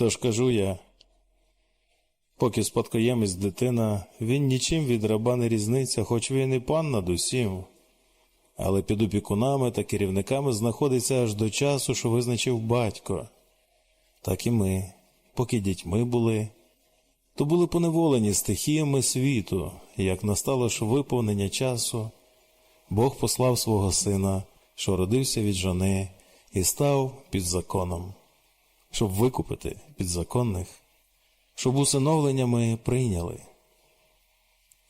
Тож кажу я, поки спадкоємець дитина, він нічим від раба не різниця, хоч він і пан над усім. Але під опікунами та керівниками знаходиться аж до часу, що визначив батько. Так і ми, поки дітьми були, то були поневолені стихіями світу, як настало ж виповнення часу, Бог послав свого сина, що родився від жони, і став під законом, щоб викупити підзаконних, щоб усиновлення ми прийняли.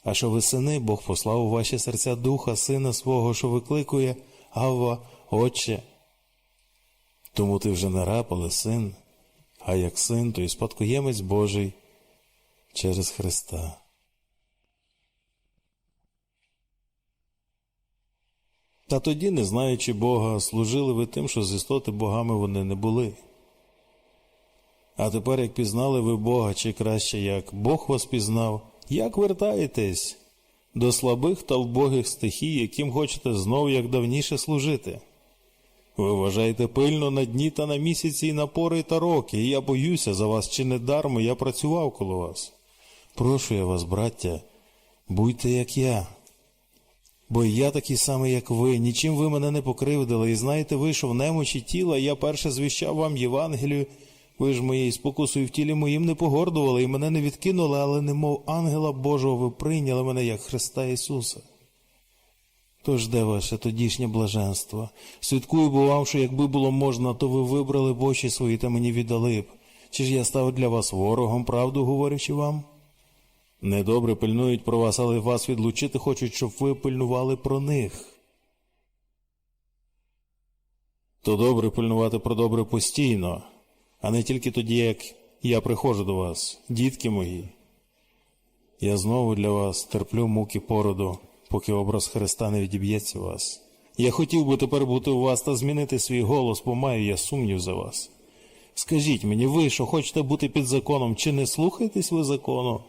А що ви сини, Бог послав у ваші серця духа сина свого, що викликує Авва, Отче. Тому ти вже не раб, але син, а як син, то і спадкоємець Божий через Христа. Та тоді, не знаючи Бога, служили ви тим, що з істоти богами вони не були. А тепер, як пізнали ви Бога, чи краще, як Бог вас пізнав, як вертаєтесь до слабих та вбогих стихій, яким хочете знов, як давніше служити? Ви вважаєте пильно на дні та на місяці і на пори та роки, і я боюся за вас, чи не дармо я працював коло вас. Прошу я вас, браття, будьте як я. Бо я такий самий, як ви, нічим ви мене не покривдили, і знаєте ви, що в немочі тіла я перше звіщав вам Євангелію, ви ж моєю спокусою в тілі моїм не погордували і мене не відкинули, але немов ангела Божого ви прийняли мене як Христа Ісуса. Тож де ваше тодішнє блаженство? Свідкую бо вам, що якби було можна, то ви вибрали б очі свої та мені віддали б. Чи ж я став для вас ворогом, правду говорячи вам? Недобре пильнують про вас, але вас відлучити хочуть, щоб ви пильнували про них. То добре пильнувати про добре постійно, а не тільки тоді, як я приходжу до вас, дітки мої. Я знову для вас терплю муки породу, поки образ Христа не відіб'ється вас. Я хотів би тепер бути у вас та змінити свій голос, бо маю я сумнів за вас. Скажіть мені, ви, що хочете бути під законом, чи не слухаєтесь ви закону?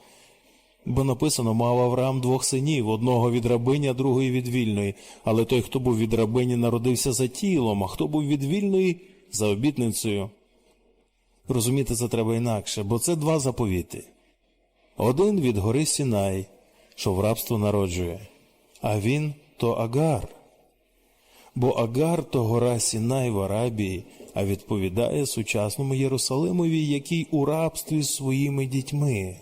Бо написано, мав Авраам двох синів, одного від рабині, а другої від вільної. Але той, хто був від рабині, народився за тілом, а хто був від вільної за обітницею. Розуміти це треба інакше, бо це два заповіти. Один від гори Сінай, що в рабство народжує, а він то Агар. Бо Агар то гора Сінай в Арабії, а відповідає сучасному Єрусалимові, який у рабстві з своїми дітьми.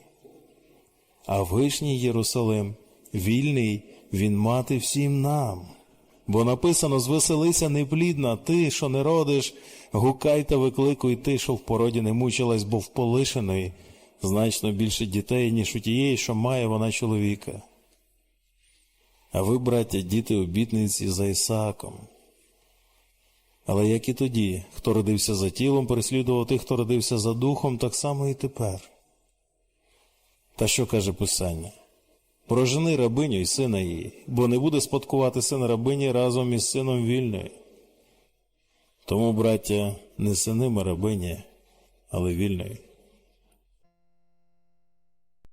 А вишній Єрусалим, вільний, він мати всім нам. Бо написано звеселися неплідна, ти, що не родиш, гукай та викликуй ти, що в породі не мучилась, бо в полишеної значно більше дітей, ніж у тієї, що має вона чоловіка. А ви, браття, діти обітниці за Ісааком. Але як і тоді, хто родився за тілом, переслідував тих, хто родився за духом, так само і тепер. Та що каже Писання? Прожени рабиню і сина її, бо не буде спадкувати син рабині разом із сином вільної. Тому, браття, не сини ми рабині, але вільної.